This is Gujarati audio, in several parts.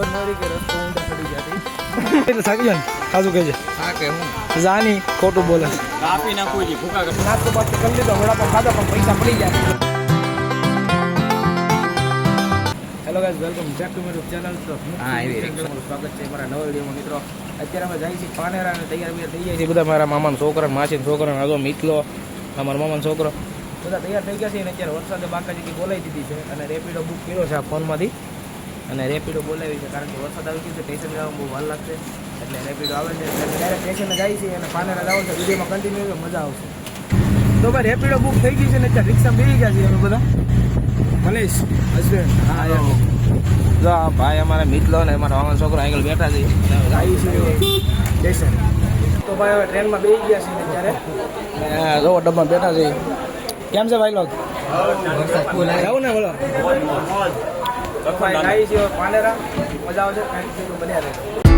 ખબર ન રહી કે રસ્તો ઊંધા ચડી ગયા એટલે થાકી જાય સાચું કહેજે. હા કે હું? જાની ખોટું બોલે. કાપી નાખું જી ભૂકા કર. નાસ્તો બાસ્તો કરી લીધો વડાપાવ ખાધો પણ પૈસા પડી જાય hello guys welcome back to my channel તો હા, આવી સ્વાગત છે મારા નવા વિડીયોમાં મિત્રો. અત્યારે અમે જાય છીએ પાનેરા અને તૈયાર બૈયાર થઈ જાય છે બધા મારા મામાના છોકરા માસીના છોકરા આગો મિતલો અમારા મામાનો છોકરો. બધા તૈયાર થઈ ગયા છે અને અત્યારે વરસાદે બાકાજી બોલાવી દીધી છે અને રેપિડો બુક કર્યો છે આ ફોનમાંથી. અને રેપિડો બોલાવી છે કારણ કે વરસાદ આવી ગયો છે સ્ટેશન જવામાં બહુ વાર લાગશે. એટલે રેપિડો આવે છે ત્યારે સ્ટેશને જાય છે અને પાનેરા જાવ છે વિડીયોમાં કન્ટિન્યુ મજા આવશે. તો ભાઈ રેપિડો બુક થઈ ગઈ છે ને અત્યારે રિક્ષા બેસી ગયા છે અમે બધા. મનીષ હસબેન્ડ હા જો ભાઈ અમારા મિત્રો ને અમારા મામાનો છોકરો આગળ બેઠા છે. આવી છે સ્ટેશન. તો ભાઈ હવે ટ્રેનમાં બેસી ગયા છે અત્યારે. જો ડબ્બામાં બેઠા છે. કેમ છે ભાઈ લોક? જાવું ને બોલો. પાનેરા મજા આવશે. બન્યા રહે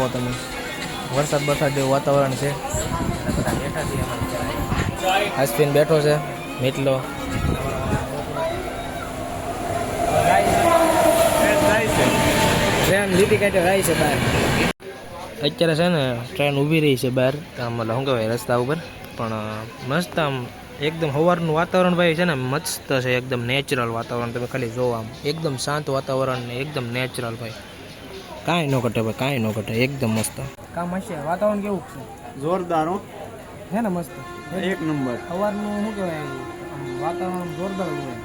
મજાનો તમે. વરસાદ બરસાદ જેવું વાતાવરણ છે. હસબેન્ડ બેઠો છે મીટલો ટ્રેન લીટી કાંઠે રહી છે બહાર. અત્યારે છે ને, ટ્રેન ઊભી રહી છે બહાર. આમ શું કહેવાય, રસ્તા ઉપર. પણ, મસ્ત આમ, એકદમ સવારનું વાતાવરણ ભાઈ છે ને, મસ્ત છે, એકદમ નેચરલ વાતાવરણ. તમે ખાલી જોવો આમ. એકદમ શાંત વાતાવરણ ને એકદમ નેચરલ ભાઈ. કાંઈ ન ઘટે ભાઈ કાંઈ ન ઘટે એકદમ મસ્ત. કામ હશે? વાતાવરણ કેવું છે? જોરદાર હો. હે ને મસ્ત? એક નંબર. સવારનું શું કહેવાય? આમ વાતાવરણ જોરદાર હોય.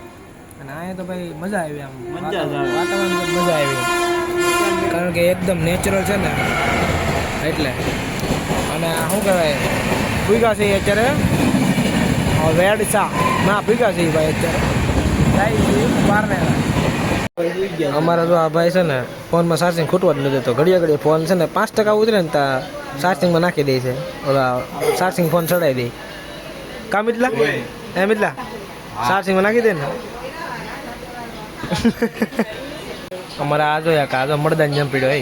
અને અહીંયા તો ભાઈ મજા આવી આમ. મજા જ વાતાવરણ મજા આવી કારણ કે એકદમ નેચરલ છે ને. એટલે. અને શું કહેવાય? ભૂગા છે અત્યારે. વેડ ચા ના ભૂગા છે ભાઈ અત્યારે. જાય છે. બારને અમારા જો આ ભાઈ છે ને ફોનમાં ચાર્જિંગ ખૂટવા જ નથી દેતો ઘડીએ ઘડીએ ફોન છે ને પાંચ ટકા ઉતરે ને ત્યાં ચાર્જિંગમાં નાખી દે છે ઓલા ચાર્જિંગ ફોન ચડાવી દે કામ એટલા એમ એટલા ચાર્જિંગમાં નાખી દે ને અમારા આ જોયા કા જો મળદાન જમ પીડ્યો એ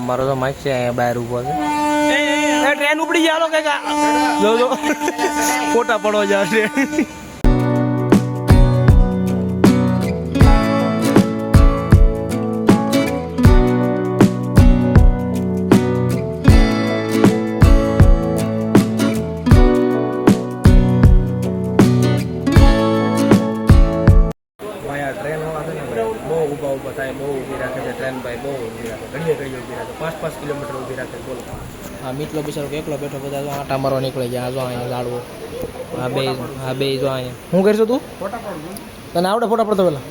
અમારો તો માઇક છે અહીંયા બહાર ઊભો છે ટ્રેન ઉપડી જાય કે જો જો ફોટા પડવા જાય ટ્રેન ઊભા થાય બહુ ઊભી રાખે છે ટ્રેન ભાઈ બહુ ઊભી રાખે ઘડીએ ઘડીએ ઊભી રાખે પાંચ પાંચ કિલોમીટર ઊભી રાખે બોલો. હા મિત્રો બિચારો એકલો બેઠો બધા જો આટા મારવા નીકળી આ જો અહીંયા લાડવો. હા બે હા બે જો અહીંયા શું કરશો તું? તને આવડે ફોટા પડતો પેલા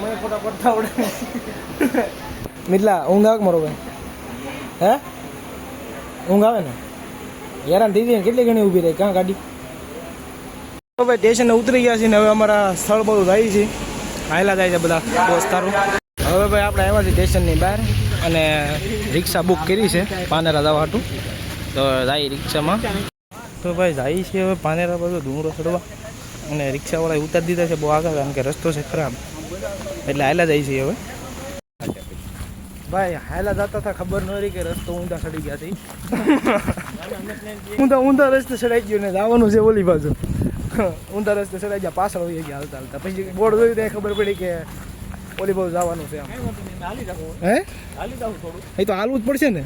મને ફોટા પડતા આવડે. મિતલા ઊંઘ આવે મારો ભાઈ? હે? ઊંઘ આવે ને? હેરાન થઈ જાય કેટલી ઘણી ઊભી રહી કાં ગાડી? ભાઈ સ્ટેશને ઉતરી ગયા છે ને હવે અમારા સ્થળ બધું થાય છે. હાયલા જાય છે બધા દોસ્તારો. હવે ભાઈ આપણે આવ્યા છીએ સ્ટેશનની બહાર અને રિક્ષા બુક કરી છે પાનેરા જવા હતું તો જાય રિક્ષામાં. તો ભાઈ જાય છે હવે પાનેરા બધો ડુંગરો ચડવા. અને રિક્ષાવાળા ઉતારી દીધા છે બહુ આગળ કારણ કે રસ્તો છે ખરાબ. એટલે હાયલા જાય છે હવે. ભાઈ હાયલા જતા હતા ખબર ન રહી કે રસ્તો ઊંધા ચડી ગયા હતી ઊંધા ઊંધા રસ્તે ચડાઈ ગયો ને જવાનું છે ઓલી બાજુ. ઊંધા રસ્તે ચડાઈ ગયા પાછળ હોઈ ગયા હાલતા હાલતા. પછી બોર્ડ જોયું ત્યાં ખબર પડી કે ઓલી બહુ જવાનું છે આમ હે? એ તો હાલવું જ પડશે ને.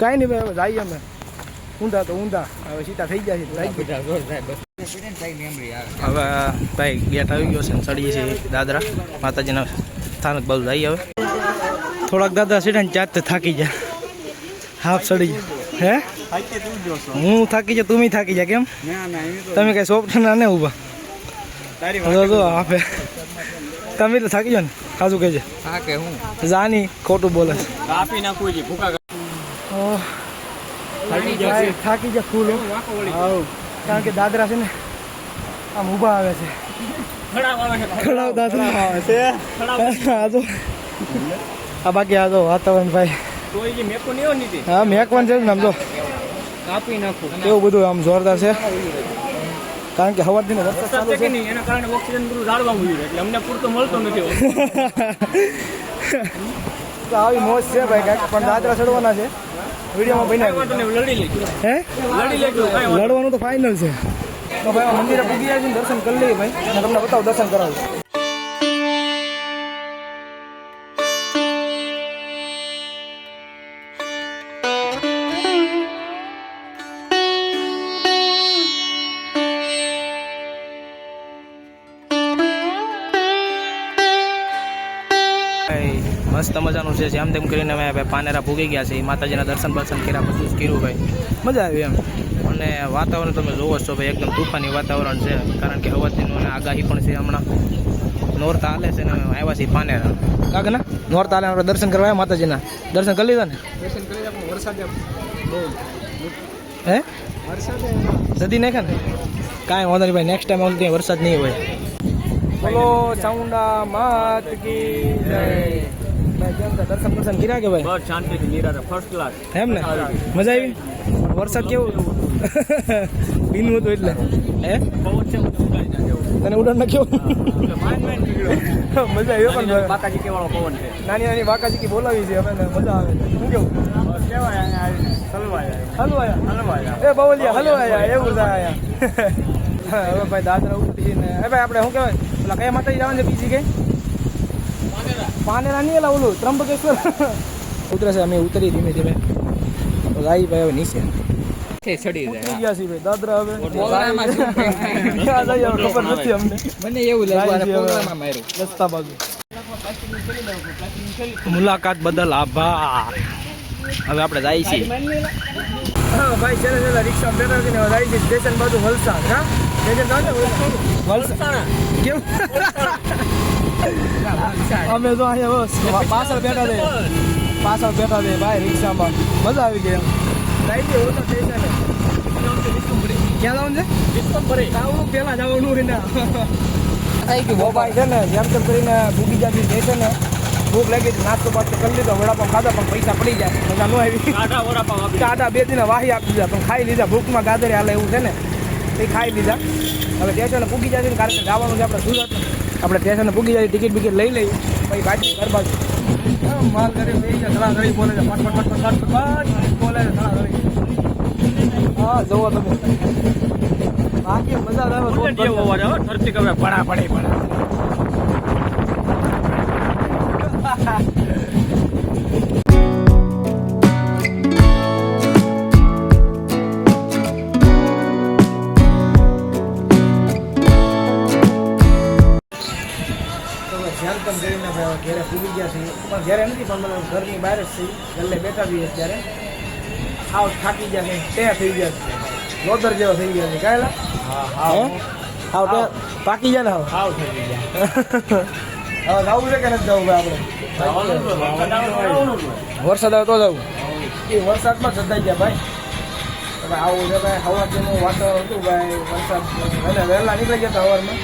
કાંઈ નહીં ભાઈ હવે જઈએ અમે. ઊંધા તો ઊંધા. હવે સીધા થઈ ગયા છે હવે ભાઈ ગેટ આવી ગયો છે ને ચડીએ છીએ દાદરા. માતાજીના સ્થાનક બહુ જઈએ હવે. થોડાક દાદા સીધા ને જાત થાકી જાય હાફ ચડી ગયા. હે? હું થાકી જા તું થાકી જા કેમ? તમે કઈ સોફ્ટ ના ને ઊભા? આપે. તમે તો થાકી જાઓ ને સાચું કહેજે. હા કે હું? જાની ખોટું બોલે છે. કાપી નાખું જી ભૂકા થાકી જાય થાકી જા ફૂલ. હો. કારણ કે દાદરા છે ને આમ ઊભા આવે છે. ખડાવ આવે છે. દાદરા. આવે છે. આ બાકી આ તો વાતાવરણ ભાઈ. તો હા મેકવાન છે ને આમ જો કાપી નાખું. એવું બધું આમ જોરદાર છે? કારણ કે હવાથી વરસાદ ચાલુ છે નહીં? એના કારણે ઓક્સિજન બધું જાળવા મળ્યું એટલે અમને પૂરતો મળતો નથી તો આવી મોજ છે ભાઈ કાંઈક પણ દાદરા ચડવાના છે. વિડીયોમાં બન્યા લડી લેજો. હે? લડી લેજો લડવાનું તો ફાઇનલ છે. તો ભાઈ મંદિરે પૂગી જાય દર્શન કરી લઈએ ભાઈ. તમને બતાવું દર્શન કરાવું. મસ્ત મજાનું છે જેમ તેમ કરીને અમે ભાઈ પાનેરા ભૂગી ગયા છે. એ માતાજીના દર્શન બર્શન કર્યા બધું જ કર્યું ભાઈ. મજા આવી એમ. અને વાતાવરણ તમે જોવો છો ભાઈ એકદમ તૂફાની વાતાવરણ છે. કારણ કે હવાતીનું અને આગાહી પણ છે હમણાં નોરતા હાલે છે ને અમે આવ્યા છીએ પાનેરા. કાકા ના? નોરતા હાલે આપણે દર્શન કરવા આવ્યા માતાજીના. દર્શન કરી લીધા ને? દર્શન કરી વરસાદ હે? વરસાદ નદી નાખે ને? કાંઈ વાંધો નહીં ભાઈ નેક્સ્ટ ટાઈમ આવું ત્યાં વરસાદ નહીં હોય. બોલો ચાઉંડા માત કી જય. દર્શન દર્શન કર્યા કે ભાઈ? બસ શાંતિથી ફર્સ્ટ ક્લાસ એમ ને? મજા આવી. વરસાદ કેવું? ભીનું હતું એટલે. હે? ઉડાડી. તને ઉડાન નાખ્યો. મજા આવી પણ. બાકાજી કેવાળો પવન છે. નાની નાની બાકાજી કી બોલાવી છે અમે મજા આવે શું કેવું? આયા એ બવલિયા હલવાયા એવું થાય હવે ભાઈ દાદરા ઉપરી ને એ ભાઈ આપણે શું કહેવાય? પેલા કયા માતા જવાનું છે બીજી કે? પાનેરા નહીં એલા ઓલું ત્રંબકેશ્વર ઉતરે છે અમે ઉતરી ધીમે ધીમે. ગાઈ ભાઈ હવે નીચે. ચડી ગયા છીએ ભાઈ દાદરા હવે. પ્રોગ્રામમાં શું પ્રેમ થાય? ક્યાં જઈએ હવે ખબર નથી અમને. મને એવું લાગ્યું આ પ્રોગ્રામમાં પ્રોગ્રામમાં રસ્તા બાજુ. મુલાકાત બદલ આભાર. હવે આપણે જાય છીએ. હા ભાઈ ચાલે ચાલે રિક્ષા બેઠા છે જાય છે સ્ટેશન બાજુ વલસાડ હા? સ્ટેશન વલસાડ. કેમ? અમે તો અહીંયા પાછળ બેઠા છે. પાછળ બેઠા છે ભાઈ રિક્ષામાં. મજા આવી ગઈ ક્યાં જવાનું છે? પહેલા જવાનું હોય ના. થઈ ગયું મોબાઈલ છે ને જેમ તેમ કરીને ભૂગી જતી જે છે ને ભૂખ લાગી નાસ્તો બાસ્તો કરી લીધો વડાપાવ ખાધા પણ પૈસા પડી જાય મજા ન આવી. કાઢા બે દિન વાહી આપી દીધા પણ ખાઈ લીધા. ભૂખમાં ગાદરે હાલે એવું છે ને એ ખાઈ લીધા. હવે સ્ટેશને પૂગી જાય કારણ કે જવાનું છે આપણે સુરત આપણે સ્ટેશને પૂગી જાય ટિકિટ બિકિટ લઈ લઈએ. પછી બાજુ ઘર બાજુ. માલ કરી ધડા ધડી બોલે છે. ફટ ફટ બોલે છે ધડી હા જુઓ તમે. બાકી મજા આવે ધરતી કવે પડા પડે ભણા તો કરીને ઘેરે પૂરી ગયા છે પણ જ્યારે નથી પણ મને ઘરની બહાર જ થઈ ગલ્લે બેઠા છીએ અત્યારે. આવ થાકી ગયા છે તે થઈ ગયા છે લોદર જેવા થઈ ગયા છે કાયલા હા હા? તો પાકી ગયા ને હાવ? હાવ થઈ ગયા. હવે જવું છે કે નથી જવું ભાઈ આપણે? વરસાદ આવે તો જવું. એ વરસાદમાં સદાઈ ગયા ભાઈ. હવે આવું છે ભાઈ હવાજીનું વાતાવરણ હતું ભાઈ. વરસાદ વહેલા નીકળી ગયા હતા સવારમાં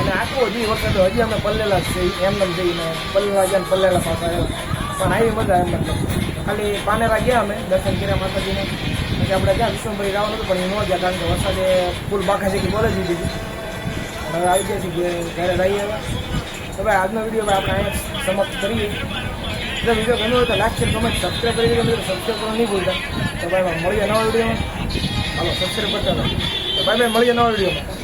અને આખો હજી વરસાદ હજી અમે પલ્લેલા જ છે એમ એમ જઈને પલ્લેલા ગયા પલ્લેલા પાછા પણ આવી મજા એમ મતલબ ખાલી પાનેરા ગયા અમે, દર્શન કર્યા માતાજીને. પછી આપણે ગયા વિષ્ણુભાઈ જવાનું હતું, પણ એ ન ગયા કારણ કે વરસાદે ફૂલ બાખા છે કે બોલે દીધી હવે આવી ગયા છીએ, ઘરે રહી આવ્યા તો ભાઈ, આજનો વીડિયો આપણે અહીંયા સમાપ્ત કરીએ. જો વીડિયો ગમ્યો હોય તો લાઈક શેર કમેન્ટ સબસ્ક્રાઈબ કરી દીધો મિત્રો. સબસ્ક્રાઈબ કરવા નહીં ભૂલતા. તો ભાઈ, મળીએ નવા વિડીયોમાં. હાલો સબસ્ક્રાઈબ કરતા તો ભાઈ ભાઈ, મળીએ નવા વિડીયોમાં.